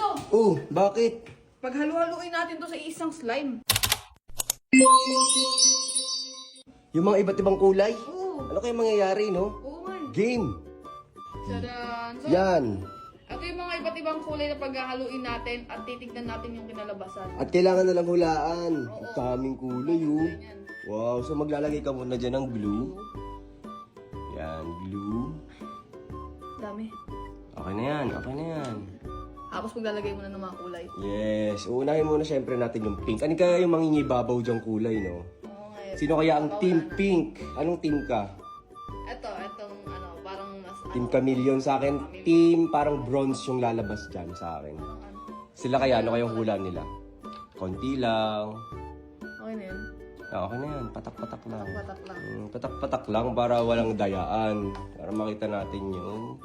Ganito. Oh, bakit? Paghalo-haluin natin to sa isang slime. Yung mga iba't ibang kulay? Oo. Ano kaya mangyayari, no? Oo nga. Game! Tadaan. So, Yan! ito yung mga iba't ibang kulay na paghahaluin natin at titignan natin yung kinalabasan. At kailangan na lang hulaan. Ang daming kulay, oh. Ganyan. Wow, so maglalagay ka muna dyan ng glue. Yan, glue. Dami. Okay na yan, okay na yan. Tapos maglalagay mo na ng mga kulay. Yes, uunahin muna syempre natin yung pink. Ano kaya yung mangingibabaw dyang kulay, no? Oo nga. eh. Sino kaya ang team na. pink? Anong team ka? Ito, itong ano, parang mas... Team ano, Chameleon sa akin. Team parang bronze yung lalabas dyan sa akin. ano. Sila kaya, ano kayong hula nila? Konti lang. Okay na yun. Ah, okay na yan, patak-patak lang. Patak lang. Mm, patak-patak lang para walang dayaan. Para makita natin yung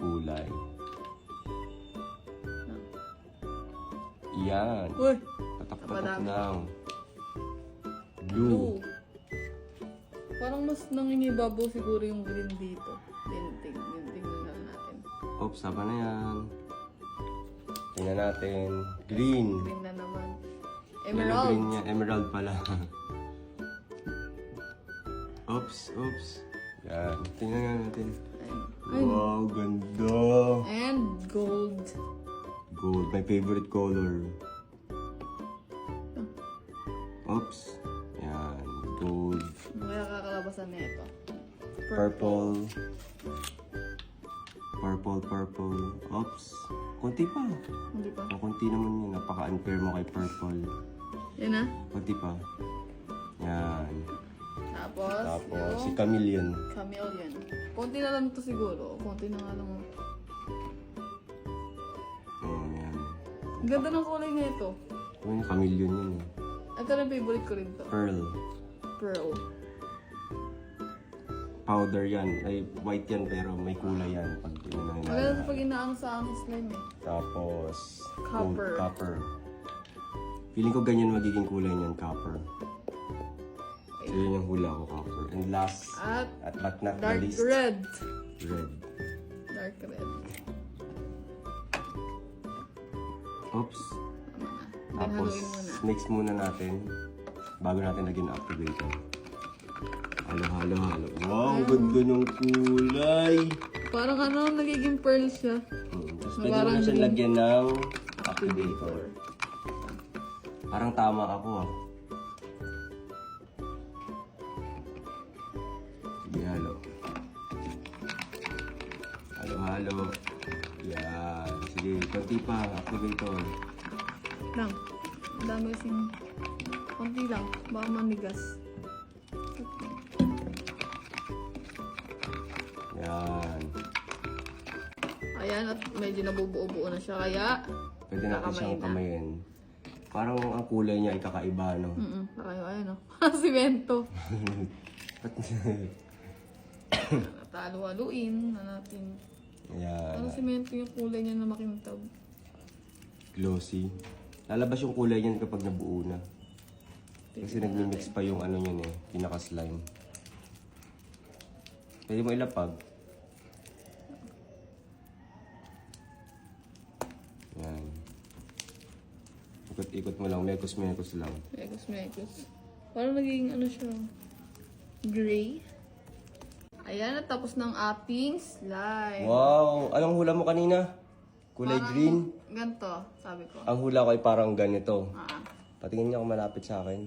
kulay. Yan. Uy! Patak-patak Madami. Blue. Blue. Parang mas nangingibabaw siguro yung green dito. Tintig na natin. Oops, tama na yan. Tingnan natin. Green. Green na naman. Yellow Emerald. green yan. Emerald pala. oops, oops. Yan. Tingnan nga natin. Ay. Wow, ganda. And gold. Gold, my favorite color. Oops. Yan, gold. Kaya kakalabasan na ito? Purple. Purple, purple. Oops. Konti pa. Hindi pa. O, konti naman yun. Napaka-unfair mo kay purple. Yan na. Konti pa. Yan. Tapos, Tapos, si chameleon. chameleon. Konti na lang ito siguro. Konti na nga lang. Ganda ng kulay na ito. Oh, yung chameleon yun eh. Ito rin favorite ko rin to. Pearl. Pearl. Powder yan. Ay, white yan pero may kulay yan. Pag Maganda pinanahin ito pag inaang sa ang slime eh. Tapos, Copper. gold copper. Feeling ko ganyan magiging kulay niyan, copper. So, yun yung hula ko, copper. And last, At at but not the dark least, red. red. Dark red. Oops. Tapos, mix muna natin bago natin lagyan ng activator. Halo, halo, halo. Wow, ang ganda ng kulay! Parang ano, nagiging pearl siya. Hmm. Tapos pwede mo na lagyan ng activator. Parang tama ako ah. Sige, halo. Halo, halo. Konti pa. Activator. Lang. Ang dami kasing... Konti lang. Baka manigas. Yan. Ayan, at medyo nabubuo-buo na siya. Kaya, Pwede natin Kakamay siyang na. kamayin. Parang ang kulay niya ay kakaiba, no? mm Kakayo, ayun o. Simento. Talo-haluin na natin. Yan. Parang simento yung kulay niya na makintab. Glossy. Lalabas yung kulay niyan kapag nabuo na. Kasi nagmi-mix pa yung ano niyan eh, pinaka-slime. Pwede mo ilapag. Yan. Ikot-ikot mo lang, mekos-mekos lang. Mekos, mekos. Parang naging ano siya. Gray. Ayan, natapos ng ating slime. Wow! Anong hula mo kanina? Kulay Parang green? Ganto, sabi ko. Ang hula ko ay parang ganito. Ah, Patingin niya kung malapit sa akin.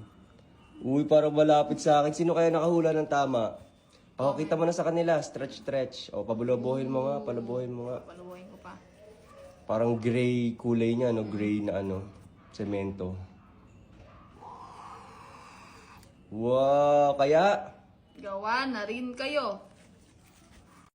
Uy, parang malapit sa akin. Sino kaya nakahula ng tama? Pakita mo na sa kanila. Stretch, stretch. O, pabulubuhin mo nga. Palubuhin mo nga. palubuhin ko pa. Parang gray kulay niya, no? Gray na ano, semento. Wow! Kaya, Gawa na rin kayo.